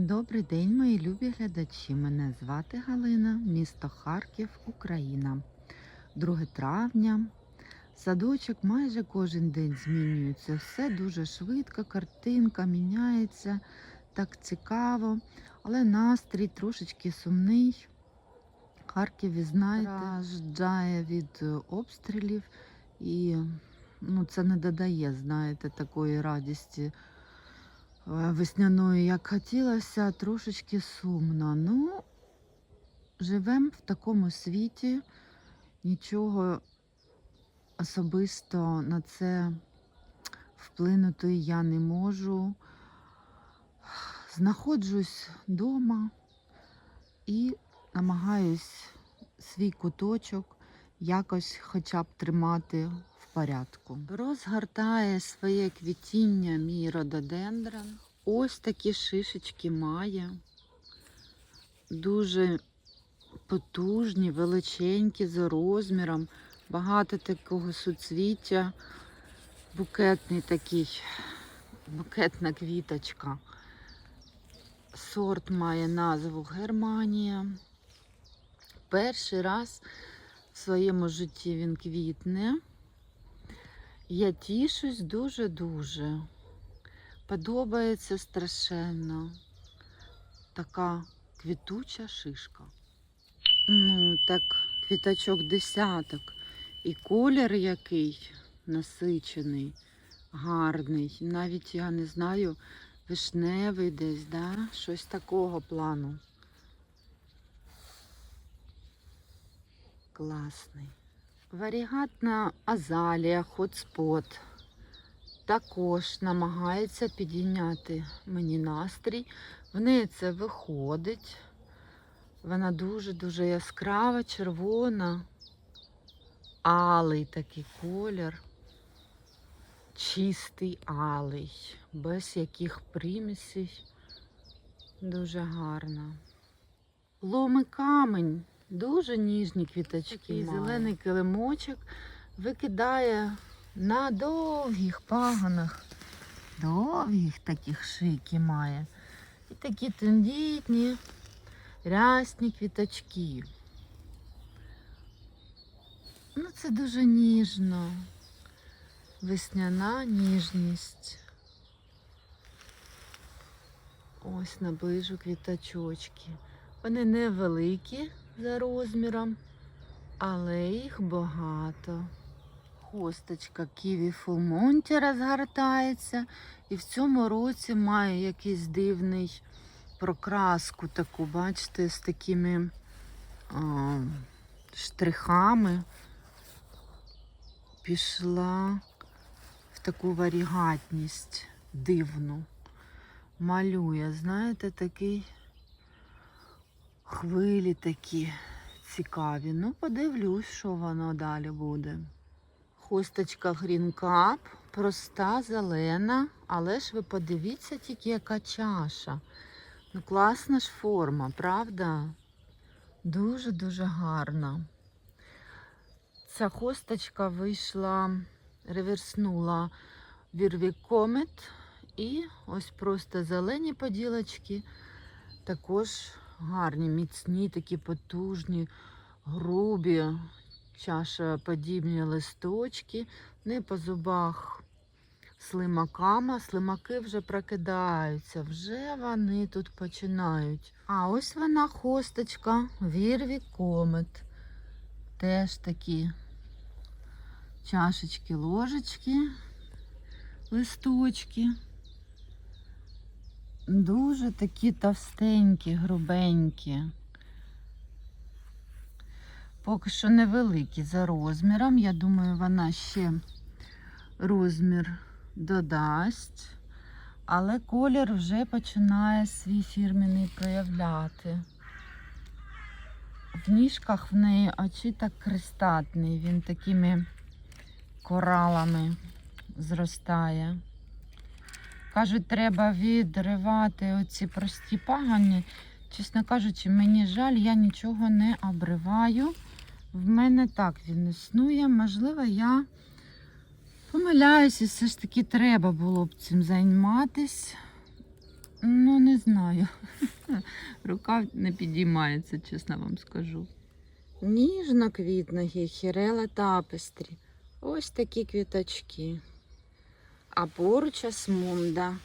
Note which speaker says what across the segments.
Speaker 1: Добрий день, мої любі глядачі. Мене звати Галина, місто Харків, Україна. 2 травня. Садочок майже кожен день змінюється. Все дуже швидко, картинка міняється, так цікаво, але настрій трошечки сумний. Харків, ви знаєте, страждає від обстрілів і ну, це не додає, знаєте, такої радісті е, весняної, як хотілося, трошечки сумно. Ну, живемо в такому світі, нічого особисто на це вплинути я не можу. Знаходжусь вдома і намагаюсь свій куточок якось хоча б тримати порядку. Розгортає своє квітіння мій рододендрон. Ось такі шишечки має. Дуже потужні, величенькі за розміром. Багато такого суцвіття. Букетний такий, букетна квіточка. Сорт має назву Германія. Перший раз в своєму житті він квітне. Я тішусь дуже-дуже. Подобається страшенно. Така квітуча шишка. Ну, так, квіточок десяток. І колір який насичений, гарний. Навіть я не знаю, вишневий десь, да? щось такого плану. Класний. Варігатна азалія, хотспот. Також намагається підійняти мені настрій. В неї це виходить. Вона дуже-дуже яскрава, червона, алий такий колір. Чистий алий, без яких примісей. Дуже гарна. Ломи камень, дуже ніжні квіточки. Такий зелений килимочок викидає на довгих пагонах. Довгих таких шики має. І такі тендітні, рясні квіточки. Ну, це дуже ніжно. Весняна ніжність. Ось наближу квіточочки. Вони невеликі за розміром, але їх багато. Хосточка Ківі Фулмонті розгортається. І в цьому році має якийсь дивний прокраску таку, бачите, з такими а, штрихами. Пішла в таку варігатність дивну. Малює, знаєте, такий хвилі такі цікаві. Ну, подивлюсь, що воно далі буде. Green Cup, проста, зелена, але ж ви подивіться тільки, яка чаша. Ну, класна ж форма, правда? Дуже-дуже гарна. Ця хосточка вийшла, реверснула Вірві Комет. І ось просто зелені поділочки. Також гарні, міцні, такі потужні, грубі, чашоподібні листочки. Не по зубах слимаками. Слимаки вже прокидаються, вже вони тут починають. А ось вона хосточка, Вірві Комет. Теж такі чашечки, ложечки, листочки. Дуже такі товстенькі, грубенькі. Поки що невеликі за розміром. Я думаю, вона ще розмір додасть, але колір вже починає свій фірменний проявляти. В ніжках в неї очі так кристатний, він такими коралами зростає. Кажуть, треба відривати оці прості пагони. Чесно кажучи, мені жаль, я нічого не обриваю. В мене так він існує. Можливо, я помиляюся, все ж таки треба було б цим займатися. Ну, не знаю. Рука не підіймається, чесно вам скажу. Ніжно квітної хірела тапестрі. Ось такі квіточки. А поруч асмунда.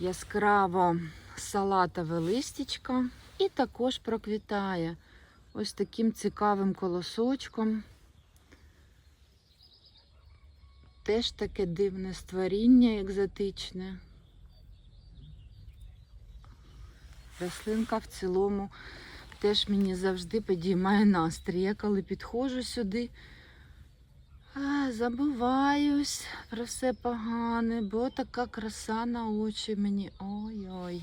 Speaker 1: Яскраво салатове листячко і також проквітає ось таким цікавим колосочком. Теж таке дивне створіння екзотичне. Рослинка в цілому теж мені завжди підіймає настрій. Я коли підходжу сюди, забуваюсь про все погане, бо така краса на очі мені. Ой-ой.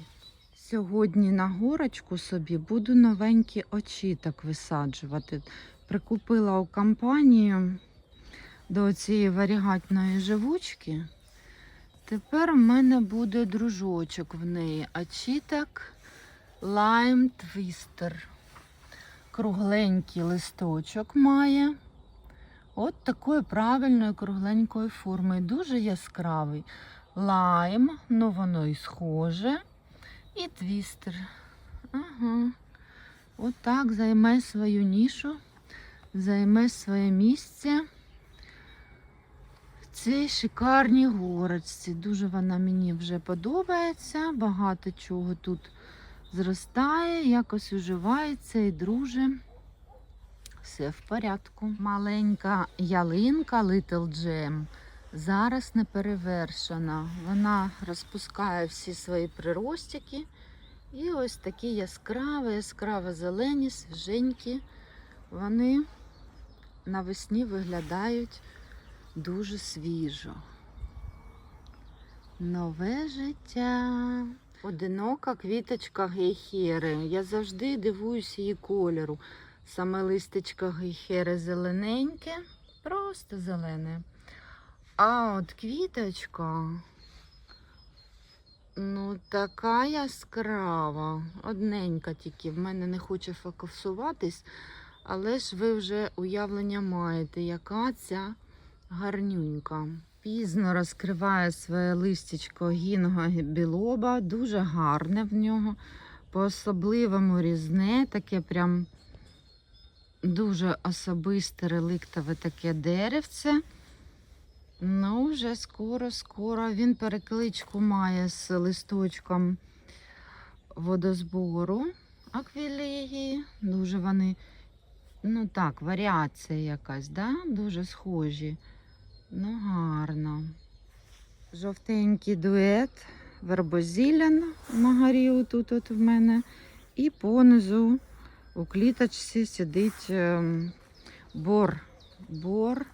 Speaker 1: Сьогодні на горочку собі буду новенькі очіток висаджувати. Прикупила у компанію до цієї варігатної живучки. Тепер в мене буде дружочок в неї. Очіток Lime Twister. Кругленький листочок має. От такої правильної кругленької форми. Дуже яскравий. Лайм, ну воно і схоже. І твістер. Ага. От так займе свою нішу, займе своє місце в цій шикарній горочці. Дуже вона мені вже подобається. Багато чого тут зростає, якось уживається і друже. Все в порядку. Маленька ялинка Little Gem зараз не перевершена. Вона розпускає всі свої приростики. І ось такі яскраві, яскраво зелені, свіженькі. Вони навесні виглядають дуже свіжо. Нове життя. Одинока квіточка гейхери. Я завжди дивуюся її кольору. Саме листечко гейхери зелененьке, просто зелене. А от квіточка, ну, така яскрава, одненька тільки. В мене не хоче фокусуватись, але ж ви вже уявлення маєте, яка ця гарнюнька. Пізно розкриває своє листячко гінга білоба, дуже гарне в нього, по-особливому різне, таке прям дуже особисте реликтове таке деревце. Ну, вже скоро-скоро він перекличку має з листочком водозбору аквілегії. Дуже вони, ну так, варіація якась, да? дуже схожі. Ну, гарно. Жовтенький дует, вербозілян на горі тут от в мене. І понизу у кліточці сидить ем, бор. Бор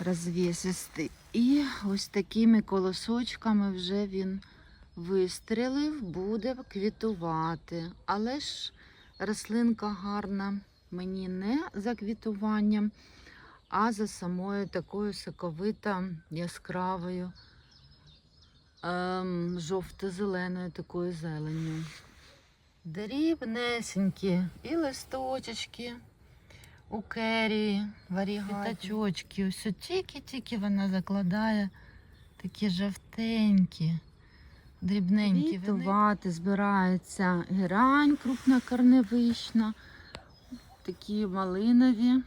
Speaker 1: розвісистий. І ось такими колосочками вже він вистрілив, буде квітувати. Але ж рослинка гарна мені не за квітуванням, а за самою такою соковито яскравою ем, жовто-зеленою такою зеленню. Дрібнесенькі і листочечки у кері, варігаточки. Ось тільки-тільки вона закладає такі жовтенькі, дрібненькі. Квітувати збирається герань крупнокорневична, такі малинові.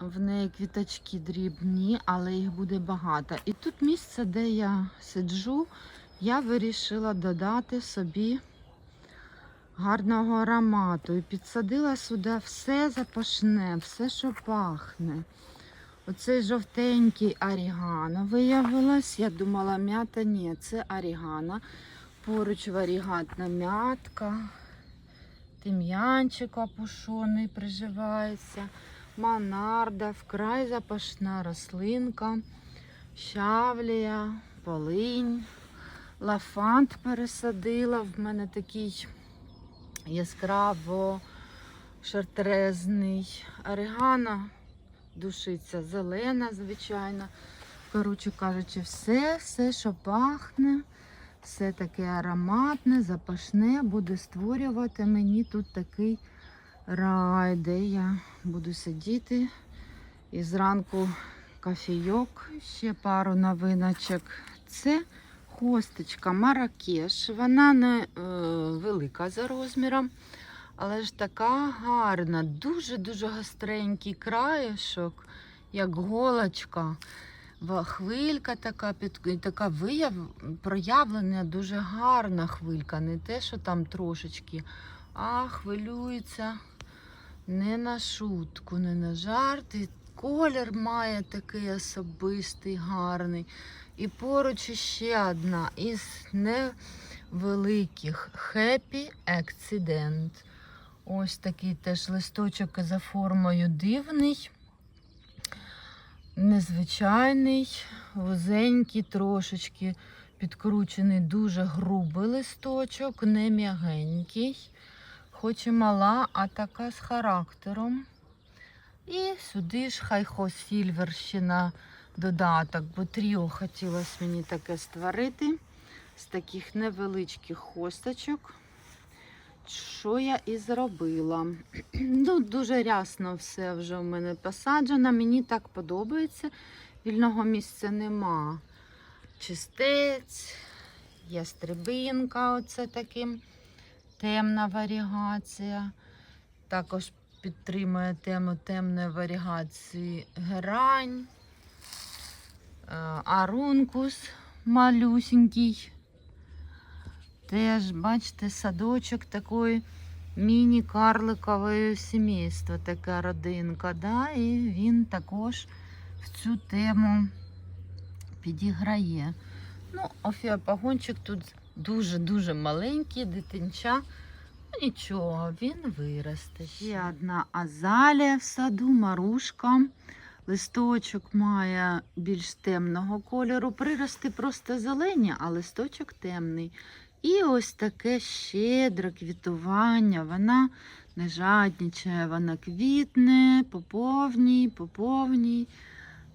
Speaker 1: В неї квіточки дрібні, але їх буде багато. І тут місце, де я сиджу, я вирішила додати собі гарного аромату. І підсадила сюди все запашне, все, що пахне. Оцей жовтенький орігано виявилось. Я думала, м'ята ні, це орігано. Поруч варігатна м'ятка, тим'янчик опушений приживається, монарда, вкрай запашна рослинка, щавлія, полинь, лафант пересадила. В мене такий яскраво шартрезний. Орегано душиться зелена, звичайно. Коротше кажучи, все, все, що пахне, все таке ароматне, запашне, буде створювати мені тут такий рай, де я буду сидіти і зранку кофійок. Ще пару новиночок. Це хосточка Маракеш. Вона не е, велика за розміром, але ж така гарна, дуже-дуже гостренький краєшок, як голочка. Хвилька така, під, така вияв, проявлена, дуже гарна хвилька. Не те, що там трошечки, а хвилюється не на шутку, не на жарт. І колір має такий особистий, гарний. І поруч ще одна із невеликих Happy Accident. Ось такий теж листочок за формою дивний, незвичайний, вузенький, трошечки підкручений, дуже грубий листочок, не м'ягенький, хоч і мала, а така з характером. І сюди ж хайхо Сільвер ще на додаток, бо тріо хотілося мені таке створити з таких невеличких хосточок. Що я і зробила. Ну, дуже рясно все вже в мене посаджено. Мені так подобається. Вільного місця нема. Чистець, ястребинка, оце таким темна варігація. Також підтримує тему темної варігації герань. Е, Арункус малюсенький. Теж, бачите, садочок такої міні-карликової сімейства, така родинка. Да? І він також в цю тему підіграє. Ну, офіопагончик тут дуже-дуже маленький, дитинча. Ну, нічого, він виросте. Ще одна азалія в саду, марушка. Листочок має більш темного кольору. Прирости просто зелені, а листочок темний. І ось таке щедре квітування. Вона не жаднічає, вона квітне по повній, по повній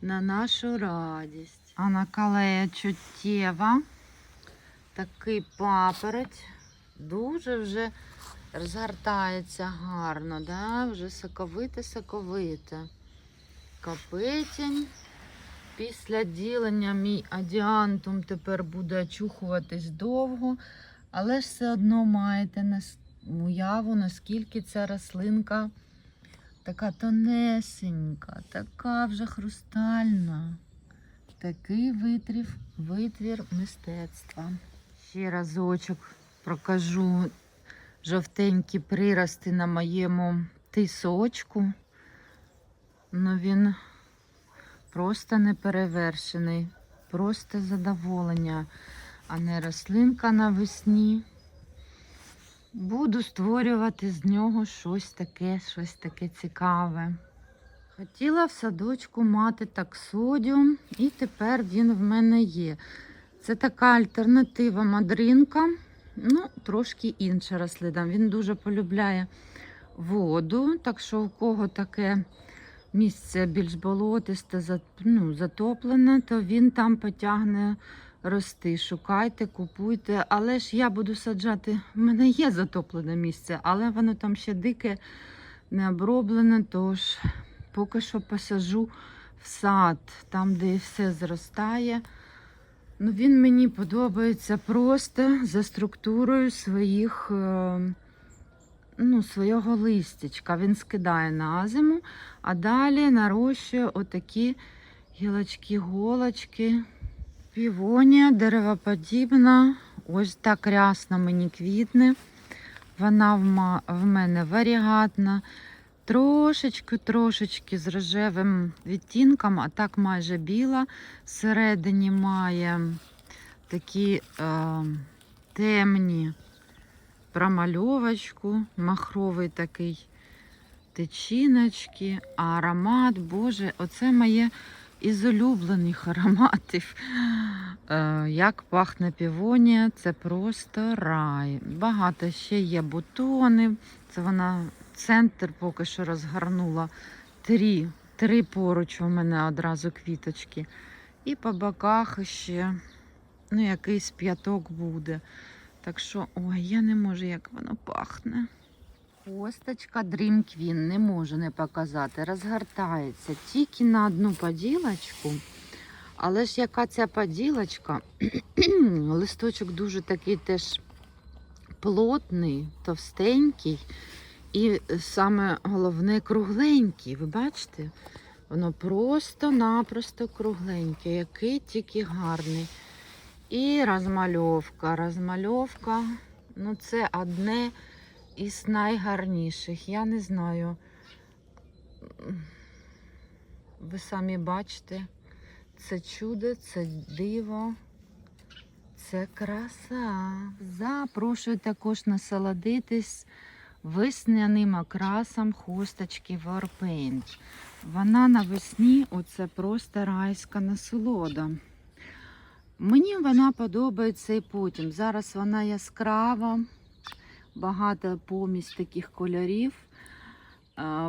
Speaker 1: на нашу радість. А на калея чуттєва. Такий паперець. Дуже вже розгортається гарно, да? вже соковите-соковите. Капетінь. Після ділення мій адіантум тепер буде очухуватись довго, але ж все одно маєте уяву, наскільки ця рослинка така тонесенька, така вже хрустальна. Такий витрів, витвір мистецтва. Ще разочок прокажу жовтенькі прирости на моєму тисочку. Ну він просто неперевершений, просто задоволення, а не рослинка навесні. Буду створювати з нього щось таке, щось таке цікаве. Хотіла в садочку мати таксодіум, і тепер він в мене є. Це така альтернатива мадринка, ну, трошки інша рослина. Він дуже полюбляє воду, так що у кого таке місце більш болотисте, ну, затоплене, то він там потягне рости. Шукайте, купуйте. Але ж я буду саджати. В мене є затоплене місце, але воно там ще дике, не оброблене. Тож поки що посаджу в сад, там, де все зростає. Ну, він мені подобається просто за структурою своїх. е, Ну, свого листячка він скидає на зиму, а далі нарощує отакі гілочки-голочки. Півонія деревоподібна. Ось так рясно мені квітне. Вона в мене варігатна. Трошечки-трошечки з рожевим відтінком, а так майже біла. Всередині має такі е, темні промальовочку, махровий такий течіночки, аромат, Боже, оце моє із улюблених ароматів. Е, Як пахне півонія, це просто рай. Багато ще є бутони. Це вона центр поки що розгорнула. Три, три поруч у мене одразу квіточки. І по боках ще ну, якийсь п'яток буде. Так що, ой, я не можу, як воно пахне. Косточка Dream Queen не можу не показати. Розгортається тільки на одну поділочку, Але ж яка ця поділочка, листочок дуже такий теж плотний, товстенький і саме головне кругленький. Ви бачите? Воно просто-напросто кругленьке, який тільки гарний. І розмальовка. Розмальовка. Ну, це одне із найгарніших. Я не знаю. Ви самі бачите, це чудо, це диво, це краса. Запрошую також насолодитись весняним окрасом хусточки Warpaint. Вона навесні оце просто райська насолода. Мені вона подобається і потім. Зараз вона яскрава, багато помість таких кольорів.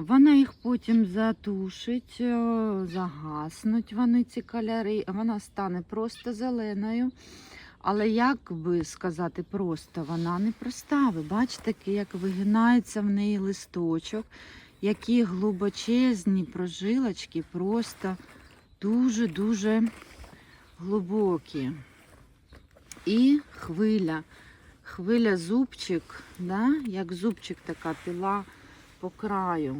Speaker 1: Вона їх потім затушить, е, загаснуть вони ці кольори. Вона стане просто зеленою. Але як би сказати просто, вона не проста. Ви бачите, як вигинається в неї листочок, які глибочезні прожилочки, просто дуже-дуже глибокі. І хвиля. Хвиля зубчик, да? як зубчик така піла по краю.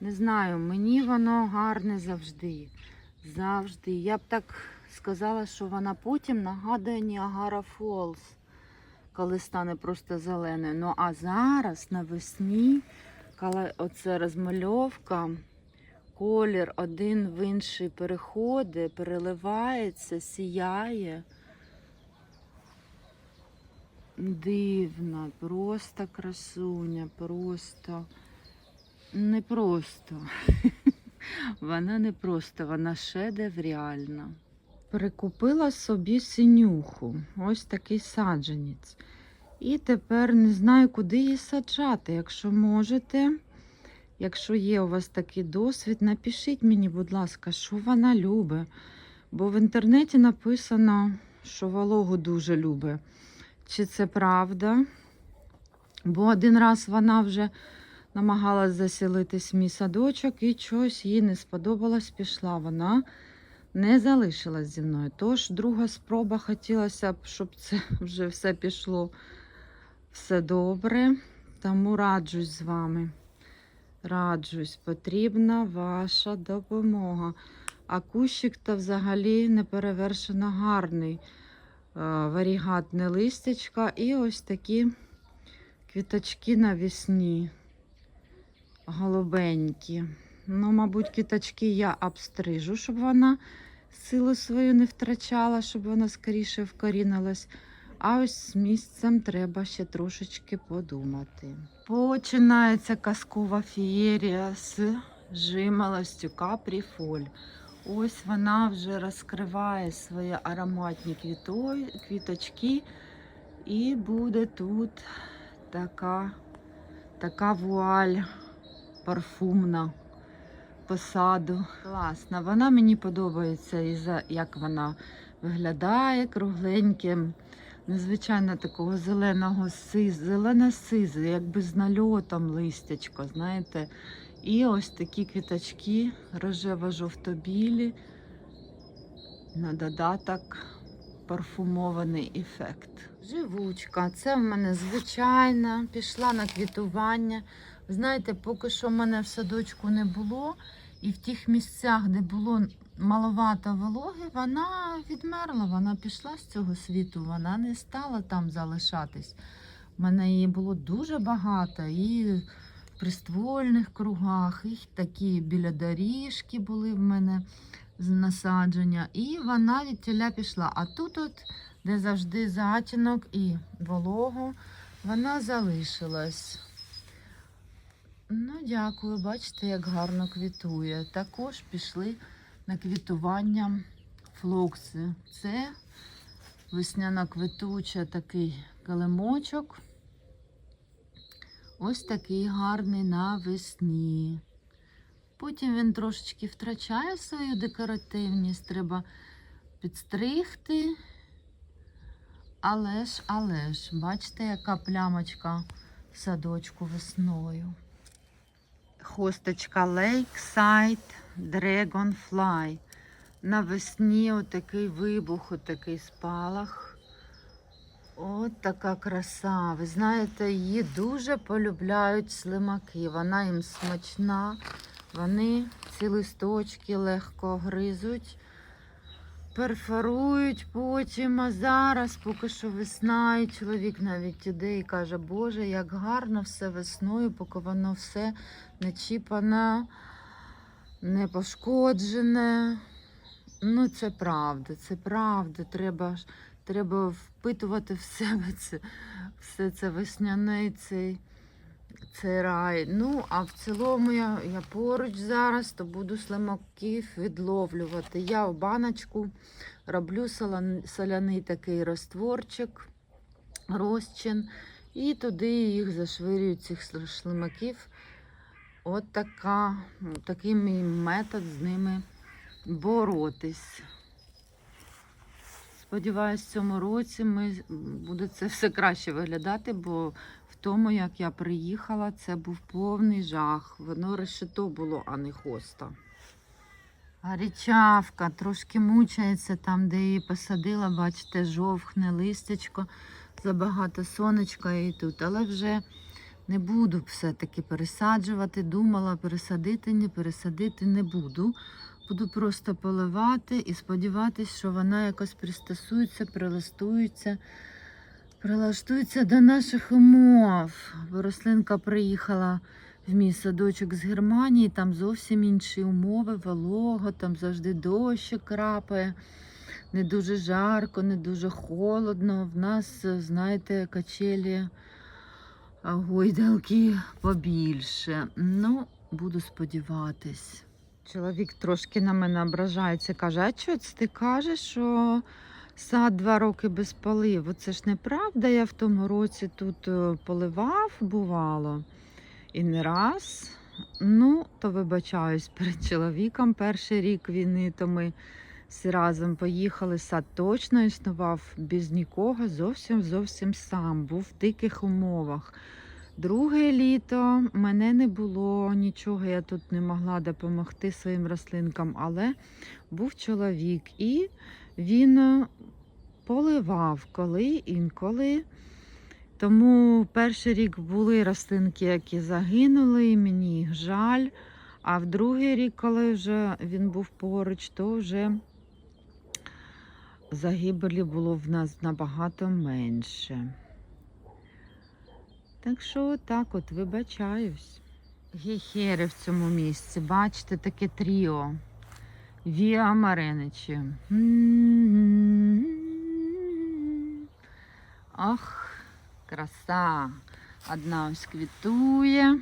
Speaker 1: Не знаю, мені воно гарне завжди. Завжди. Я б так сказала, що вона потім нагадує Ніагара Фолз, коли стане просто зеленою. Ну а зараз навесні, коли оце розмальовка, колір один в інший переходить, переливається, сіяє. Дивна, просто красуня, просто не просто. Вона не просто, вона шедевральна. Перекупила собі синюху, ось такий саджанець. І тепер не знаю, куди її саджати. Якщо можете, якщо є у вас такий досвід, напишіть мені, будь ласка, що вона любить. Бо в інтернеті написано, що вологу дуже любить. Чи це правда? Бо один раз вона вже намагалась заселитись в мій садочок і щось їй не сподобалось, пішла. Вона не залишилась зі мною. Тож друга спроба хотілося б, щоб це вже все пішло все добре. Тому раджусь з вами. Раджусь, потрібна ваша допомога. А кущик то взагалі неперевершено гарний. Е, Варігатне листячка і ось такі квіточки навісні. Голубенькі. Ну, мабуть, квіточки я обстрижу, щоб вона силу свою не втрачала, щоб вона скоріше вкорінилась. А ось з місцем треба ще трошечки подумати. Починається казкова фієрія з жимолостю капріфоль. Ось вона вже розкриває свої ароматні квіто... квіточки, і буде тут така, така вуаль парфумна посаду. Класна. Вона мені подобається, і за як вона виглядає кругленьким. Незвичайно такого зеленого сиз, зелена сиза, якби з нальотом листячко, знаєте. І ось такі квіточки рожево-жовтобілі. На додаток парфумований ефект. Живучка, це в мене звичайна, пішла на квітування. Знаєте, поки що в мене в садочку не було, і в тих місцях, де було маловато вологи, вона відмерла, вона пішла з цього світу, вона не стала там залишатись. У мене її було дуже багато, і в приствольних кругах, і такі біля доріжки були в мене з насадження. І вона від тіля пішла. А тут, от, де завжди затінок і волого, вона залишилась. Ну, дякую, бачите, як гарно квітує. Також пішли на квітування флокси. Це весняна квітуча такий килимочок. Ось такий гарний навесні. Потім він трошечки втрачає свою декоративність, треба підстригти. Але ж, але ж, бачите, яка плямочка в садочку весною. Хосточка Lakeside Dragonfly. навесні отакий вибух, отакий спалах. От така краса. Ви знаєте, її дуже полюбляють слимаки. Вона їм смачна. Вони ці листочки легко гризуть, перфорують потім. А зараз, поки що весна, і чоловік навіть іде і каже, Боже, як гарно все весною, поки воно все не чіпане, не пошкоджене. Ну, це правда, це правда. Треба, треба впитувати в себе це, все це весняне, і цей, цей рай. Ну, а в цілому я, я поруч зараз, то буду слимаків відловлювати. Я в баночку роблю соляний такий розтворчик, розчин, і туди їх зашвирюю, цих сл- шлимаків. От така, такий мій метод з ними боротись. Сподіваюсь, в цьому році ми, буде це все краще виглядати, бо тому, як я приїхала, це був повний жах. Воно решето було, а не хоста. Гарячавка трошки мучається там, де її посадила, бачите, жовхне листячко, забагато сонечка і тут. Але вже не буду все-таки пересаджувати. Думала пересадити, не пересадити не буду. Буду просто поливати і сподіватися, що вона якось пристосується, прилаштується, прилаштується до наших умов. Рослинка приїхала в мій садочок з Германії, там зовсім інші умови, волого, там завжди дощ крапає. Не дуже жарко, не дуже холодно. В нас, знаєте, качелі, гойдалки побільше. Ну, буду сподіватись. Чоловік трошки на мене ображається, каже: а чого ти кажеш, що сад два роки без поливу? Це ж неправда, я в тому році тут е, поливав, бувало. І не раз. Ну, то вибачаюсь перед чоловіком. Перший рік війни, то ми всі разом поїхали. Сад точно існував без нікого, зовсім зовсім сам, був в диких умовах. Друге літо мене не було нічого, я тут не могла допомогти своїм рослинкам, але був чоловік, і він е, поливав коли інколи. Тому перший рік були рослинки, які загинули, і мені їх жаль. А в другий рік, коли вже він був поруч, то вже загибелі було в нас набагато менше. Так що так от вибачаюсь. Гехери в цьому місці. Бачите, таке тріо. Віа Мареничі. Ох, краса. Одна ось квітує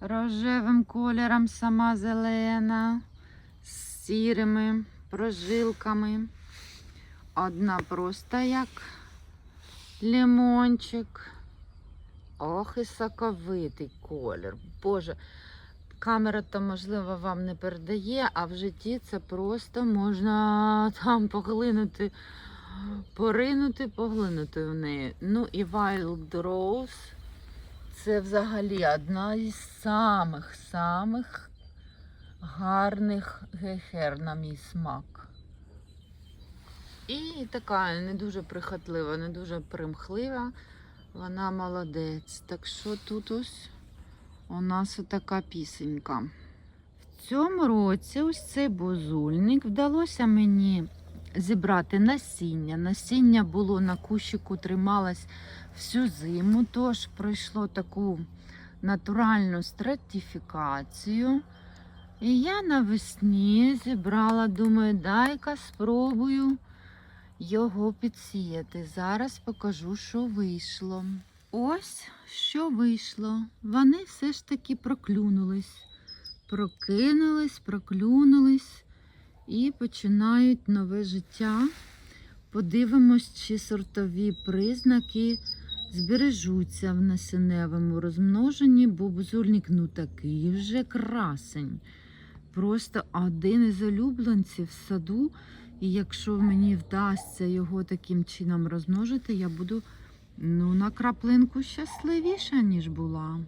Speaker 1: рожевим кольором, сама зелена, з сірими прожилками. Одна просто як лимончик. Ох, і соковитий колір. Боже, камера то, можливо, вам не передає, а в житті це просто можна там поглинути, поринути, поглинути в неї. Ну і Wild Rose це взагалі одна із самих самих гарних гехер на мій смак. І така не дуже прихотлива, не дуже примхлива. Вона молодець. Так що тут ось у нас така пісенька. В цьому році ось цей бузульник вдалося мені зібрати насіння. Насіння було на кущику, трималось всю зиму, тож пройшло таку натуральну стратифікацію. І я навесні зібрала, думаю, дай-ка спробую його підсіяти. Зараз покажу, що вийшло. Ось що вийшло. Вони все ж таки проклюнулись. Прокинулись, проклюнулись і починають нове життя. Подивимось, чи сортові признаки збережуться в насінневому розмноженні, бо бузульник ну такий вже красень. Просто один із улюбленців в саду. І якщо мені вдасться його таким чином розмножити, я буду ну, на краплинку щасливіша, ніж була.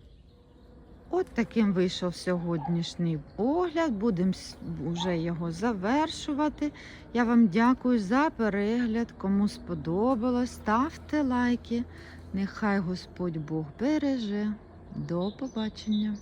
Speaker 1: От таким вийшов сьогоднішній огляд. Будемо вже його завершувати. Я вам дякую за перегляд. Кому сподобалось, ставте лайки. Нехай Господь Бог береже. До побачення!